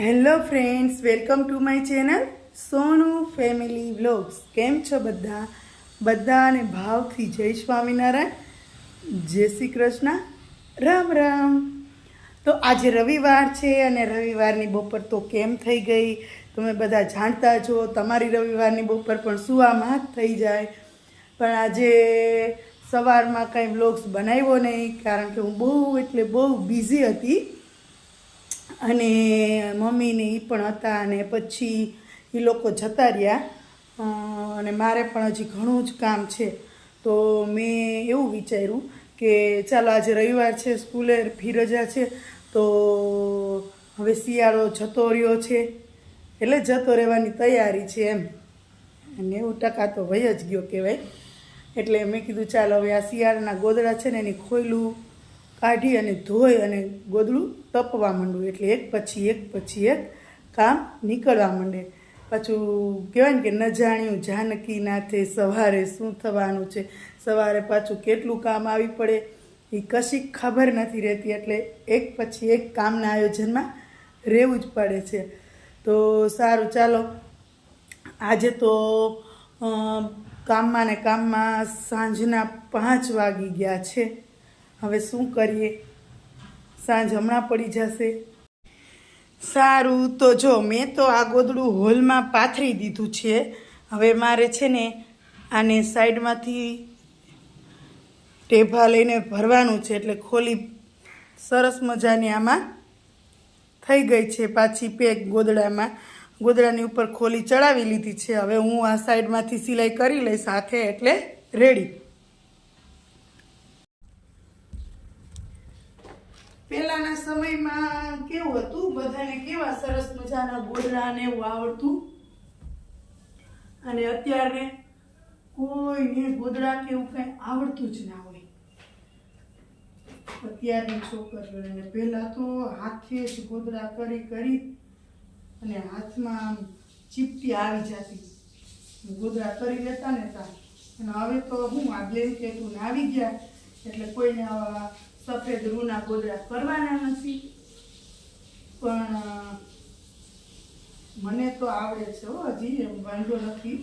Hello friends, welcome to my channel Sonu family vlogs. કેમ છો બધા? બધાને ભાવથી જય સ્વામિનારાયણ. જય શ્રી કૃષ્ણ. રામ રામ. તો આજે રવિવાર છે અને રવિવારની બપોર તો કેમ થઈ ગઈ? તમે બધા જાણતા છો, તમારી રવિવારની બપોર પણ જ થઈ જાય. પણ આજે સવારમાં કાંઈ વ્લોગ્સ બનાવ્યો નહીં, કારણ કે હું બહુ એટલે બહુ બિઝી હતી. અને મમ્મીને એ પણ હતા અને પછી એ લોકો જતા રહ્યા. અને મારે પણ હજી ઘણું જ કામ છે. તો મેં એવું વિચાર્યું કે ચાલો આજે રવિવાર છે, સ્કૂલે ફી રજા છે, તો હવે શિયાળો જતો રહ્યો છે. એટલે જતો રહેવાની તૈયારી છે એમ. નેવું ટકા તો વહી જ ગયો કહેવાય. એટલે મેં કીધું ચાલો હવે આ શિયાળાના ગોદડા છે ને એની ખોયલું. કાઢી અને ધોઈ અને ગોદડું તપવા માંડું. એટલે એક પછી એક પછી એક કામ નીકળવા માંડે. પાછું કહેવાય ને કે ન જાણ્યું જાનકી નાથે સવારે શું થવાનું છે? સવારે પાછું કેટલું કામ આવી પડે? એ કશી ખબર નથી રહેતી. એટલે એક પછી એક કામના આયોજનમાં રહેવું જ પડે છે. તો સારું, ચાલો. આજે તો કામમાં ને કામમાં સાંજના પાંચ વાગી ગયા છે. હવે શું કરીએ? સાંજ હમણાં પડી જશે. સારું, તો જો મેં તો આ ગોદડું હોલમાં પાથરી દીધું છે. હવે મારે છે ને આને સાઈડમાંથી ટેભા લઈને ભરવાનું છે, એટલે ખોલી સરસ મજાની આમાં થઈ ગઈ છે પાછી પેક ગોદડામાં. ગોદડાની ઉપર ખોલી ચડાવી લીધી છે. હવે હું આ સાઈડમાંથી સિલાઈ કરી લઈશ સાથે એટલે રેડી પહેલાના સમયમાં કેવું હતું? બધાને કેવા સરસ મજાના ગોદડા ને એવું આવડતું? અને અત્યારે કોઈને ગોદડા કે એવું કઈ આવડતું જ ના હોય. અત્યારની છોકરીઓને પહેલા તો હાથે જ ગોદડા કરી કરી અને હાથમાં ચીપટી આવી જતી. ગોદડા કરી લેતા ને તા. અને હવે તો હું આ બ્લેન્કેટ આવી ગયા. એટલે કોઈને આવા સફેદ રૂના ગોદડા કરવાના નથી. પણ મને તો આવડે છે હો હજી, એમ વાંધો નથી.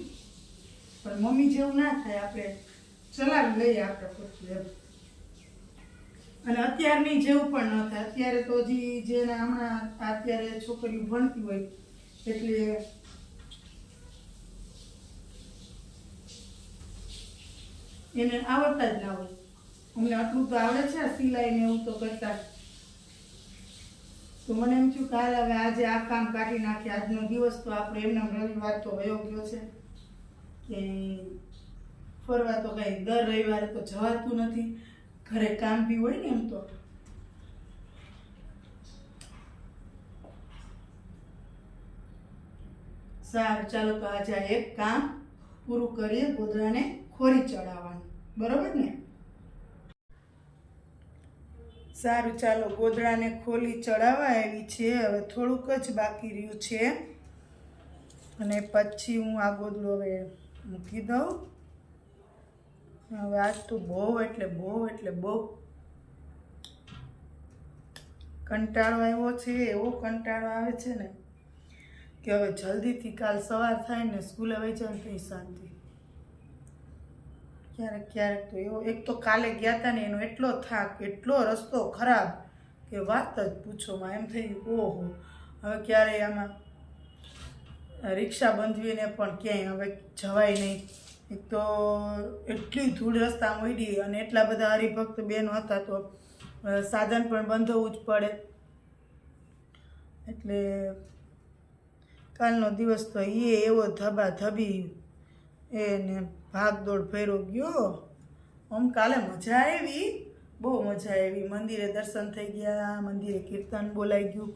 પણ મમ્મી જેવું ના થાય, આપણે ચલાવી લઈએ આપણે પછી એમ. અને અત્યારની જેવું પણ ન થાય. અત્યારે તો હજી જેને હમણાં અત્યારે છોકરીઓ ભણતી હોય, એટલે એને આવડતા જ ના હોય. અમને આટલું તો આવડે છે સિલાઈ ને એવું તો કરતા. તો મને એમ થયું કાલ હવે આજે આ કામ કાઢી નાખીએ. આજનો દિવસ તો આપણે એમને રવિવાર તો વયો ગયો છે. કે ફરવા તો કઈ દર રવિવારે તો જવાતું નથી. ઘરે કામ બી હોય ને એમ તો. સારું, ચાલો તો આજે એક કામ પૂરું કરીએ ગોધરાને ખોરી ચડાવવાનું. બરોબર ને? સારું, ચાલો ગોદડાને ખોલી ચડાવવા આવી છે. હવે થોડુંક જ બાકી રહ્યું છે. અને પછી હું આ ગોદડું હવે મૂકી દઉં. હવે આજ તો બહુ, એટલે બહુ એટલે બહુ કંટાળો આવ્યો છે, એવો કંટાળો આવે છે ને, કે હવે જલ્દીથી કાલ સવાર થાય ને સ્કૂલે વહી જાય તો શાંતિ. ક્યારેક ક્યારેક તો એવો, એક તો કાલે ગયા હતા ને એનો એટલો થાક, એટલો રસ્તો ખરાબ કે વાત જ પૂછોમાં, એમ થઈ ઓહો. હવે ક્યારેય આમાં રિક્ષા બંધવીને પણ ક્યાંય હવે જવાય નહીં. એક તો એટલી ધૂળ રસ્તા મળી અને એટલા બધા હરિભક્ત બહેનો હતા તો સાધન પણ બંધવું જ પડે. એટલે કાલનો દિવસ તો એ એવો ધબા ધબી એને ભાગદોડ ફેરો ગયો. આમ કાલે મજા આવી. બહુ મજા આવી. મંદિરે દર્શન થઈ ગયા. મંદિરે કીર્તન બોલાઈ ગયું.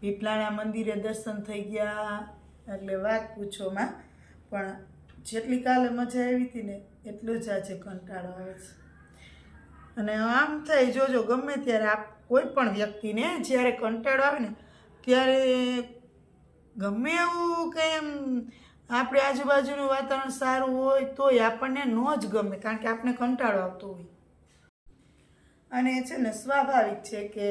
પીપલાણા મંદિરે દર્શન થઈ ગયા. એટલે વાત પૂછોમાં પણ જેટલી કાલે મજા આવી હતી ને એટલો જ આજે કંટાળો આવે છે. અને આમ થાય, જોજો, ગમે ત્યારે આપ કોઈ પણ વ્યક્તિને જ્યારે કંટાળો આવે ને, ત્યારે ગમે એવું કંઈ એમ આપણે આજુબાજુનું વાતાવરણ સારું હોય તોય આપણને ન જ ગમે, કારણ કે આપણે કંટાળો આવતો હોય. અને છે ને સ્વાભાવિક છે કે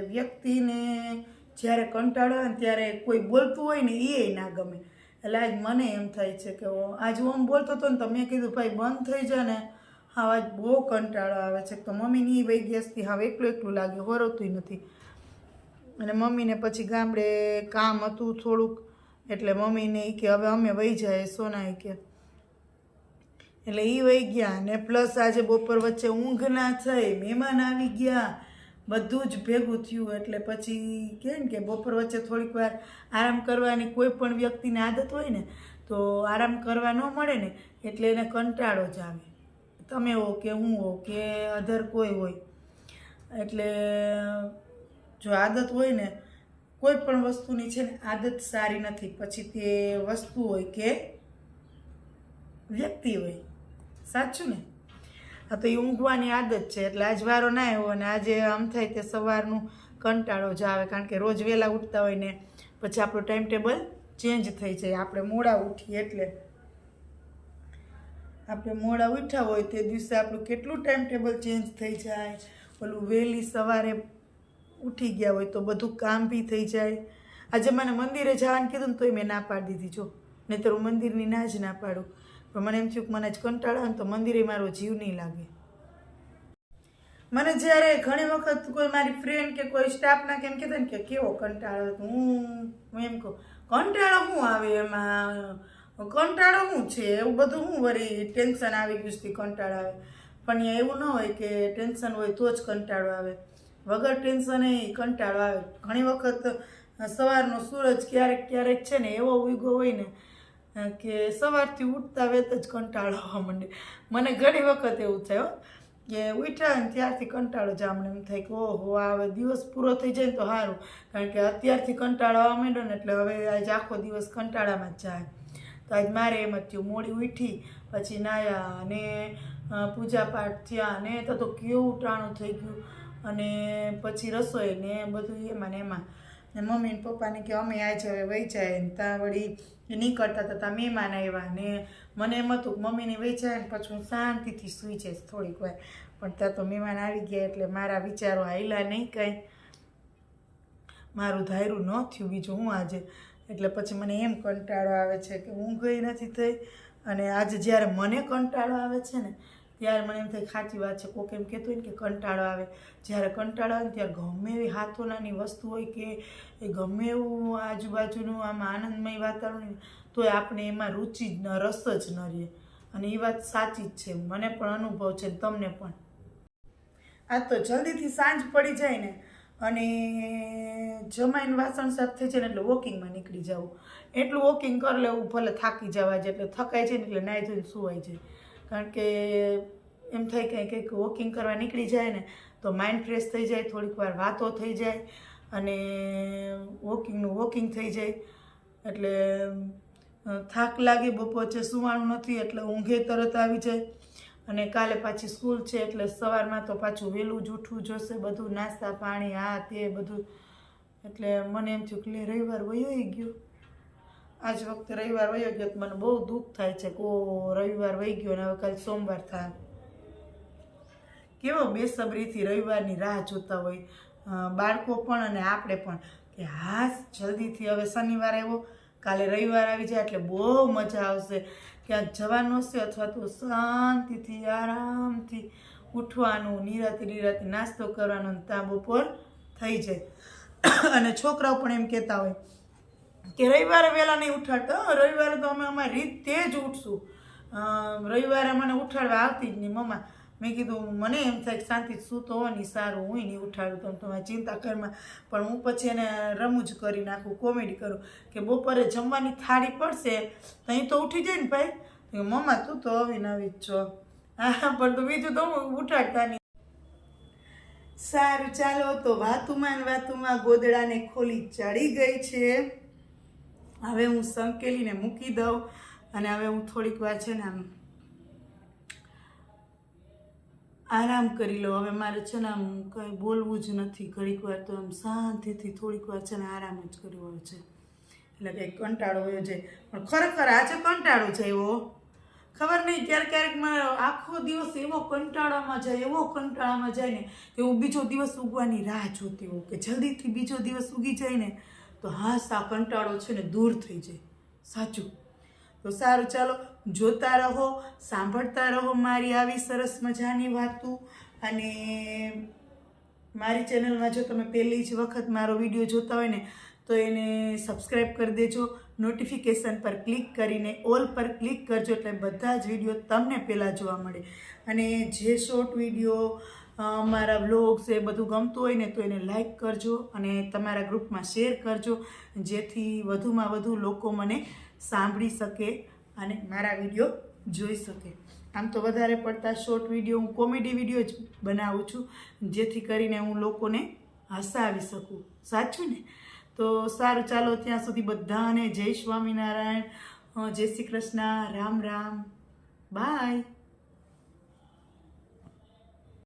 વ્યક્તિને જ્યારે કંટાળો આવે ત્યારે કોઈ બોલતું હોય ને એ ના ગમે. એટલે આજ મને એમ થાય છે કે આજ હું બોલતો હતો ને તો મેં કીધું, ભાઈ, બંધ થઈ જાય ને. હા, આજ બહુ કંટાળો આવે છે. તો મમ્મીની એ વહી ગેસથી હવે એકલું એકલું લાગ્યું, હોરતું નથી. અને મમ્મીને પછી ગામડે કામ હતું થોડુંક એટલે મમ્મીને એ કે, હવે અમે વહી જાય સોના કે. એટલે એ વહી ગયા ને પ્લસ આજે બપોર વચ્ચે ઊંઘ ના થઈ, મહેમાન આવી ગયા, બધું જ ભેગું થયું. એટલે પછી કહે ને કે બપોર વચ્ચે થોડીક વાર આરામ કરવાની કોઈ પણ વ્યક્તિને આદત હોય ને, તો આરામ કરવા ન મળે ને, એટલે એને કંટાળો જ આવે. તમે હો કે, હું હો કે, અધર કોઈ હોય. એટલે જો આદત હોય ને કોઈ પણ વસ્તુની છે ને આદત સારી નથી. પછી તે વસ્તુ હોય કે વ્યક્તિ હોય. સાચું ને? આ તો એ ઊંઘવાની આદત છે. એટલે આજ વારો ના આવ્યો અને આજે આમ થાય તે સવારનું કંટાળો જ આવે. કારણ કે રોજ વહેલા ઉઠતા હોય ને પછી આપણું ટાઈમ ટેબલ ચેન્જ થઈ જાય. આપણે મોડા ઉઠીએ એટલે. આપણે મોડા ઉઠ્યા હોય તે દિવસે આપણું કેટલું ટાઈમ ટેબલ ચેન્જ થઈ જાય. ઓલું વહેલી સવારે ઉઠી ગયા હોય તો બધું કામ બી થઈ જાય. આજે મને મંદિરે જવાનું કીધું ને તોય મેં ના પાડી દીધી, જો. નહીંતર હું મંદિરની ના જ ના પાડું. પણ મને એમ થયું કે મને જ કંટાળો તો મંદિરે મારો જીવ નહીં લાગે. મને જ્યારે ઘણી વખત કોઈ મારી ફ્રેન્ડ કે કોઈ સ્ટાફના કેમ કહેતા ને કે કેવો કંટાળો હું હું એમ કહું, કંટાળો શું આવે એમાં? કંટાળો શું છે? એવું બધું શું વળી ટેન્શન આવી ગયું છે કંટાળો આવે? પણ એવું ન હોય કે ટેન્શન હોય તો જ કંટાળો આવે. વગર ટેન્શને કંટાળો આવે. ઘણી વખત સવારનો સૂરજ ક્યારેક ક્યારેક છે ને એવો ઉગ્યો હોય ને કે સવારથી ઉઠતા વેત જ કંટાળો આવવા માંડે. મને ઘણી વખત એવું થયો કે ઉઠ્યા ને ત્યારથી કંટાળો જામણે એમ થાય કે, ઓહો, હવે દિવસ પૂરો થઈ જાય ને તો સારું કારણ કે અત્યારથી કંટાળો આવવા માંડ્યો ને એટલે હવે આજ આખો દિવસ કંટાળામાં જ જાય. તો આજ મારે એમ જ થયું, મોડી ઉઠી, પછી નાયા અને પૂજા પાઠ થયા ને, તો તો કેવું ટાણું થઈ ગયું. અને પછી રસોઈ ને બધું એમાં ને એમાં. ને મમ્મી પપ્પાને કે અમે આજે હવે વેચાય ને ત્યાં વળી નીકળતા હતા ત્યાં મહેમાન આવ્યા ને મને એમ હતું મમ્મીને વેચાય ને પછી હું શાંતિથી સૂઈ જઈશ થોડીક વાર. પણ ત્યાં તો મહેમાન આવી ગયા એટલે મારા વિચારો હાલ્યા નહીં કાંઈ. મારું ધાર્યું ન થયું બીજું હું આજે. એટલે પછી મને એમ કંટાળો આવે છે કે હું ગઈ નથી થઈ. અને આજે જ્યારે મને કંટાળો આવે છે ને ત્યારે મને એમ થાય સાચી વાત છે. કોક એમ કહેતું હોય ને કે કંટાળો આવે. જ્યારે કંટાળો આવે ત્યારે ગમે એવી હાથોનાની વસ્તુ હોય કે એ ગમે એવું આજુબાજુનું આમ આનંદમય વાતાવરણ તોય આપણે એમાં રુચિ જ ન, રસ જ ન રહે. અને એ વાત સાચી જ છે. મને પણ અનુભવ છે તમને પણ. આ તો જલ્દીથી સાંજ પડી જાય ને, અને જમાઈને વાસણ સાફ થઈ જાય ને એટલે વોકિંગમાં નીકળી જવું એટલું વોકિંગ કરી લેવું, ભલે થાકી જવા જાય એટલે થકાય છે ને એટલે નાહી ધોઈને સુવાઈ જાય. કારણ કે એમ થાય કે કંઈક વોકિંગ કરવા નીકળી જાય ને, તો માઇન્ડ ફ્રેશ થઈ જાય, થોડીક વાર વાતો થઈ જાય અને વોકિંગનું વોકિંગ થઈ જાય. એટલે થાક લાગે બપોર છે, સુવાનું નથી, એટલે ઊંઘે તરત આવી જાય. અને કાલે પાછી સ્કૂલ છે, એટલે સવારમાં તો પાછું વહેલું જ ઉઠવું જોશે, બધું નાસ્તા પાણી, આ, તે બધું. એટલે મને એમ થયું કે રવિવાર વયો ગયો. આજ વખતે રવિવાર વયો ગયો તો મને બહુ દુઃખ થાય છે કે રવિવાર વહી ગયો ને હવે કાલે સોમવાર થાય. કેવો બેસબરીથી રવિવારની રાહ જોતા હોય. બાળકો પણ અને આપણે પણ કે હાસ, જલ્દીથી હવે શનિવાર આવ્યો, કાલે રવિવાર આવી જાય એટલે બહુ મજા આવશે. ક્યાંક જવાનું હશે અથવા તો શાંતિથી, આરામથી ઉઠવાનું, નિરાતે નિરાતે નાસ્તો કરવાનો ત્યાં બપોર થઈ જાય. અને છોકરાઓ પણ એમ કહેતા હોય કે રવિવારે વહેલા નહીં ઉઠાડતા. રવિવારે તો અમે અમારી રીતે જ ઉઠશું. રવિવારે મને ઉઠાડવા આવતી જ નહીં, મમ્મા. મેં કીધું, મને એમ થાય કે શાંતિ સૂતો નહીં સારું, હું નહીં ઉઠાડું. તમે તમારી ચિંતા કરમાં પણ હું પછી એને રમૂજ કરી નાખું, કોમેડી કરું કે બપોરે જમવાની થાળી પડશે તો અહીં તો ઉઠી જાય ને ભાઈ. મમ્મા, તું તો આવી નવી જ છો. હા, પણ તો બીજું તો હું ઉઠાડતા નહીં. સારું, ચાલો, તો વાતુમાં ને વાતુમાં ગોદડાને ખોલી ચડી ગઈ છે. હવે હું સંકેલીને મૂકી દઉં અને હવે હું થોડીક વાર છે ને આમ આરામ કરી લઉં. હવે મારે છે ને આમ કંઈ બોલવું જ નથી. ઘડીક વાર તો આમ શાંતિથી થોડીક વાર છે ને આરામ જ કર્યો હોય છે. એટલે કંઈક કંટાળો હોય છે. પણ ખરેખર આજે કંટાળો છે એવો. ખબર નહીં, ક્યારેક ક્યારેક મારો આખો દિવસ એવો કંટાળામાં જાય, એવો કંટાળામાં જાય ને કે હું બીજો દિવસ ઉગવાની રાહ જોતી હોઉં કે જલ્દીથી બીજો દિવસ ઉગી જાય ને. તો હા, સા કંટાળો છે ને દૂર થઈ જાય. સાચું. તો સારું, ચાલો, જોતા રહો, સાંભળતા રહો મારી આવી સરસ મજાની વાતો. અને મારી ચેનલમાં જો તમે પહેલી જ વખત મારો વીડિયો જોતા હોય ને, તો એને સબસ્ક્રાઈબ કરી દેજો. નોટિફિકેશન પર ક્લિક કરીને, ઓલ પર ક્લિક કરજો એટલે બધા જ વીડિયો તમને પહેલાં જોવા મળે. અને જે શોર્ટ વીડિયો મારા વ્લોગ્સ એ બધું ગમતું હોય ને તો એને લાઇક કરજો અને તમારા ગ્રુપમાં શેર કરજો, જેથી વધુમાં વધુ લોકો મને સાંભળી શકે અને મારા વીડિયો જોઈ શકે. આમ તો વધારે પડતા શોર્ટ વીડિયો હું કોમેડી વીડિયો જ બનાવું છું, જેથી કરીને હું લોકોને હસાવી શકું. સાચું ને? તો સારું, ચાલો ત્યાં સુધી બધાને જય સ્વામિનારાયણ જય શ્રી કૃષ્ણ, રામ રામ. બાય.